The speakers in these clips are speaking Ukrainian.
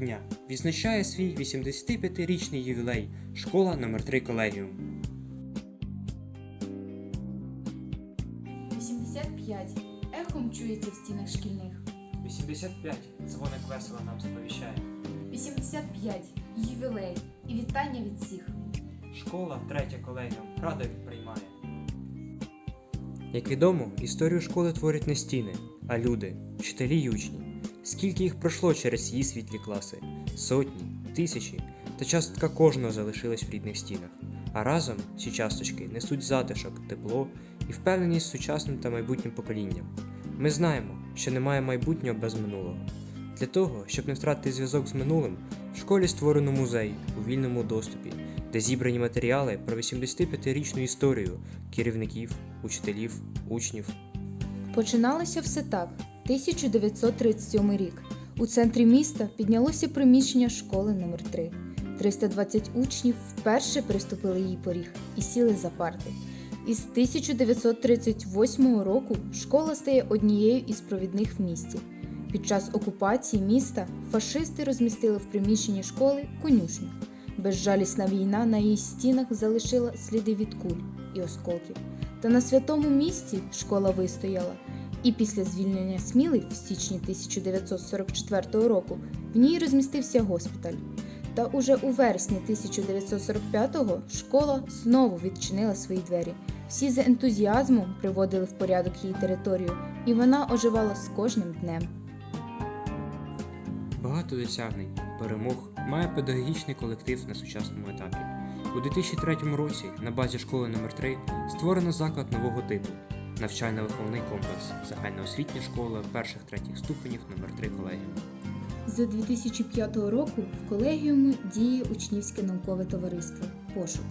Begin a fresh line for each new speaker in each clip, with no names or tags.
дня відзначає свій 85-річний ювілей школа номер 3 колегіум.
85. Ехом чується в стінах шкільних.
85 дзвоник весело нам сповіщає.
85. Ювілей. І вітання від всіх.
Школа третя колегіум радо приймає. Як відомо, історію школи творять не стіни, а люди, вчителі й учні. Скільки їх пройшло через її світлі класи? Сотні, тисячі, та частка кожного залишилась в рідних стінах. А разом ці часточки несуть затишок, тепло і впевненість сучасним та майбутнім поколінням. Ми знаємо, що немає майбутнього без минулого. Для того, щоб не втратити зв'язок з минулим, в школі створено музей у вільному доступі, де зібрані матеріали про 85-річну історію керівників, учителів, учнів.
Починалося все так. 1937 рік. У центрі міста піднялося приміщення школи номер 3 320 учнів вперше приступили її поріг і сіли за парти. Із 1938 року школа стає однією із провідних в місті. Під час окупації міста фашисти розмістили в приміщенні школи конюшню. Безжалісна війна на її стінах залишила сліди від куль і осколків. Та на святому місці школа вистояла. І після звільнення Сміли в січні 1944 року в ній розмістився госпіталь. Та уже у вересні 1945-го школа знову відчинила свої двері. Всі з ентузіазмом приводили в порядок її територію, і вона оживала з кожним днем.
Багато досягнень, перемог має педагогічний колектив на сучасному етапі. У 2003 році на базі школи номер 3 створено заклад нового типу навчально-виховний комплекс загальноосвітня школа перших-третіх ступенів номер 3 колегіум.
З 2005 року в колегіумі діє учнівське наукове товариство Пошук,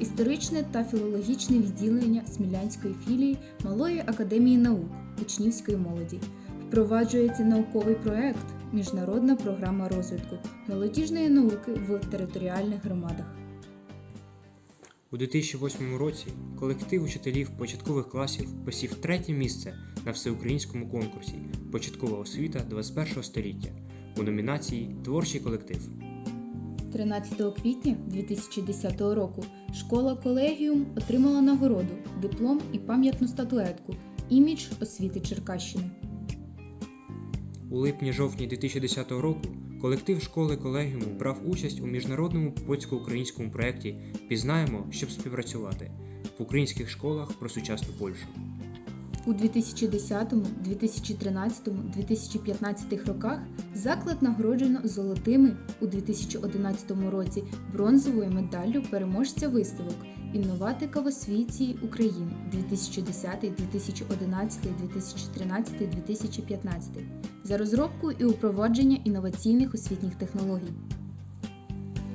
історичне та філологічне відділення Смілянської філії Малої академії наук учнівської молоді. Впроваджується науковий проект Міжнародна програма розвитку молодіжної науки в територіальних громадах.
У 2008 році колектив учителів початкових класів посів третє місце на всеукраїнському конкурсі Початкова освіта 21 століття у номінації Творчий колектив.
13 квітня 2010 року школа колегіум отримала нагороду, диплом і пам'ятну статуетку Імідж освіти Черкащини.
У липні-жовтні 2010 року колектив школи колегіуму брав участь у міжнародному польсько-українському проєкті Пізнаємо, щоб співпрацювати в українських школах про сучасну Польщу.
У 2010, 2013, 2015 роках заклад нагороджено золотими у 2011 році бронзовою медаллю переможця виставок Інноватика в освіті України 2010, 2011, 2013, 2015 за розробку і упровадження інноваційних освітніх технологій.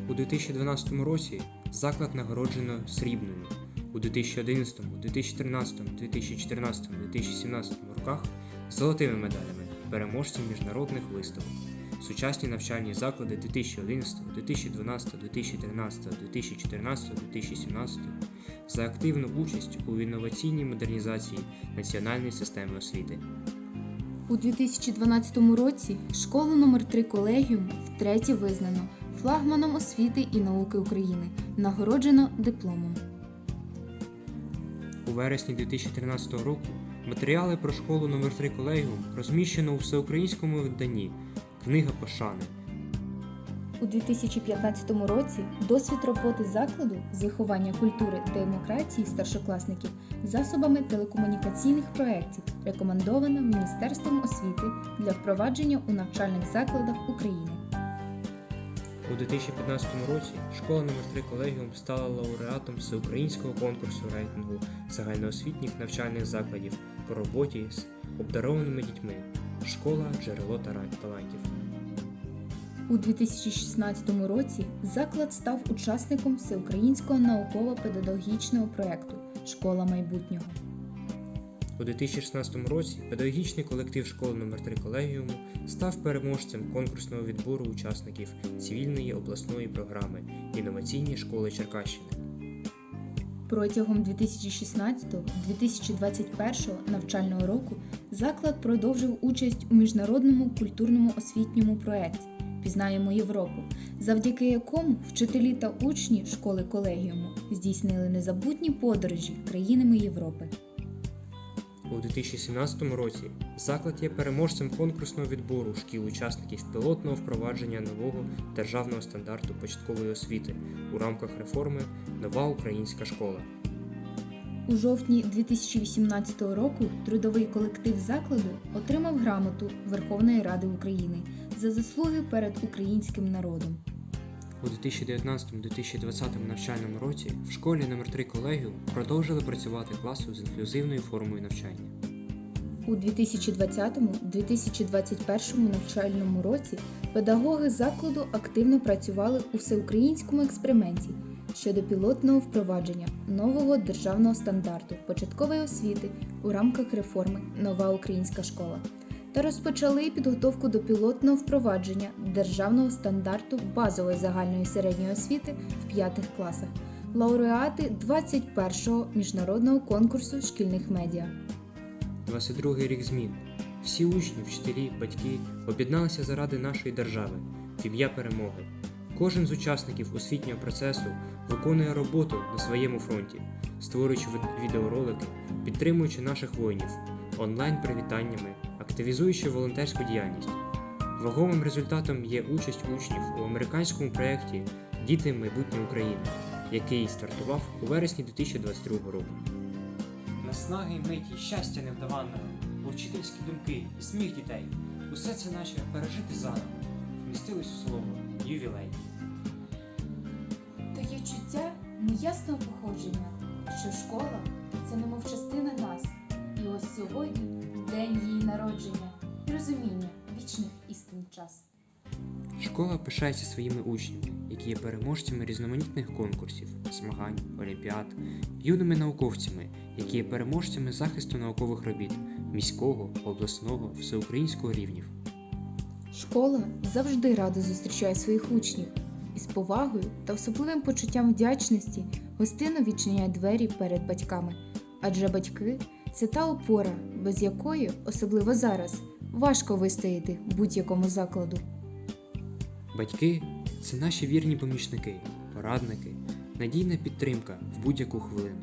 У 2012 році заклад нагороджено срібною. У 2011, 2013, 2014, 2017 роках золотими медалями переможців міжнародних виставок. Сучасні навчальні заклади 2011, 2012, 2013, 2014, 2017 за активну участь у інноваційній модернізації національної системи освіти.
У 2012 році школу номер 3 колегіум втретє визнано флагманом освіти і науки України, нагороджено дипломом.
У вересні 2013 року матеріали про школу номер 3 колегіум розміщено у всеукраїнському виданні Книга пошани.
У 2015 році досвід роботи закладу з виховання культури та демократії старшокласників засобами телекомунікаційних проєктів рекомендовано Міністерством освіти для впровадження у навчальних закладах України.
У 2015 році школа номер 3 колегіум стала лауреатом всеукраїнського конкурсу рейтингу загальноосвітніх навчальних закладів по роботі з обдарованими дітьми. Школа джерело талантів.
У 2016 році заклад став учасником всеукраїнського науково-педагогічного проєкту Школа майбутнього.
У 2016 році педагогічний колектив школи номер 3 колегіуму став переможцем конкурсного відбору учасників цивільної обласної програми інноваційні школи Черкащини.
Протягом 2016-2021 навчального року заклад продовжив участь у міжнародному культурному освітньому проєкті Пізнаємо Європу, завдяки якому вчителі та учні школи колегіуму здійснили незабутні подорожі країнами Європи.
У 2017 році заклад є переможцем конкурсного відбору шкіл-учасників пілотного впровадження нового державного стандарту початкової освіти у рамках реформи Нова українська школа.
У жовтні 2018 року трудовий колектив закладу отримав грамоту Верховної Ради України за заслуги перед українським народом.
У 2019-2020 навчальному році в школі номер 3 колегіум продовжили працювати класу з інклюзивною формою навчання.
У 2020-2021 навчальному році педагоги закладу активно працювали у всеукраїнському експерименті щодо пілотного впровадження нового державного стандарту початкової освіти у рамках реформи Нова українська школа та розпочали підготовку до пілотного впровадження державного стандарту базової загальної середньої освіти в п'ятих класах, лауреати 21-го міжнародного конкурсу шкільних медіа.
22-й рік змін. Всі учні, вчителі, батьки об'єдналися заради нашої держави ім'я перемоги. Кожен з учасників освітнього процесу виконує роботу на своєму фронті, створюючи від- відеоролики, підтримуючи наших воїнів, онлайн привітаннями, активізуючи волонтерську діяльність. Вагомим результатом є участь учнів у американському проєкті Діти майбутнє України, який стартував у вересні 2022 року. Наснаги миті, щастя невдаванного, учительські думки і сміх дітей. Усе це наче пережити заново. Вмістилось у слово ювілей.
То є чуття неясного походження, що школа це немов частина нас. І ось сьогодні день її народження і розуміння вічних істин час.
Школа пишається своїми учнями, які є переможцями різноманітних конкурсів, змагань, олімпіад, юними науковцями, які є переможцями захисту наукових робіт міського, обласного, всеукраїнського рівнів.
Школа завжди радо зустрічає своїх учнів і з повагою та особливим почуттям вдячності гостинно відчиняє двері перед батьками. Адже батьки це та опора, без якої, особливо зараз, важко вистояти будь-якому закладу.
Батьки це наші вірні помічники, порадники, надійна підтримка в будь-яку хвилину.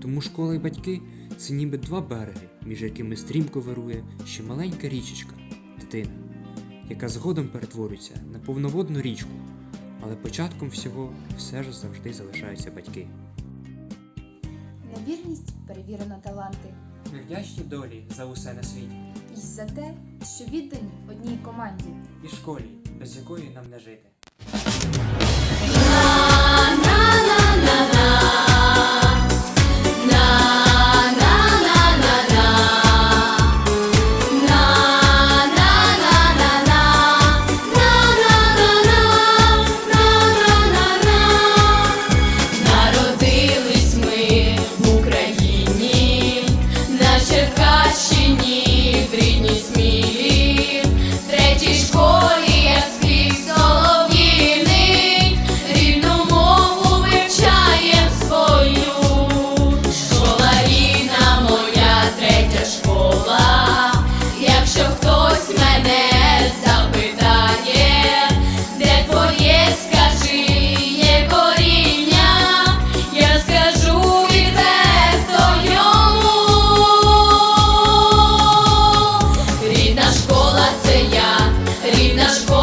Тому школа і батьки це ніби два береги, між якими стрімко вирує ще маленька річечка, дитина, яка згодом перетворюється на повноводну річку, але початком всього все ж завжди залишаються батьки.
На вірність перевірено таланти
ми вдячні долі за усе на світі.
І за те, що віддані одній команді.
І школі, без якої нам не жити. школа це я, рідна школа.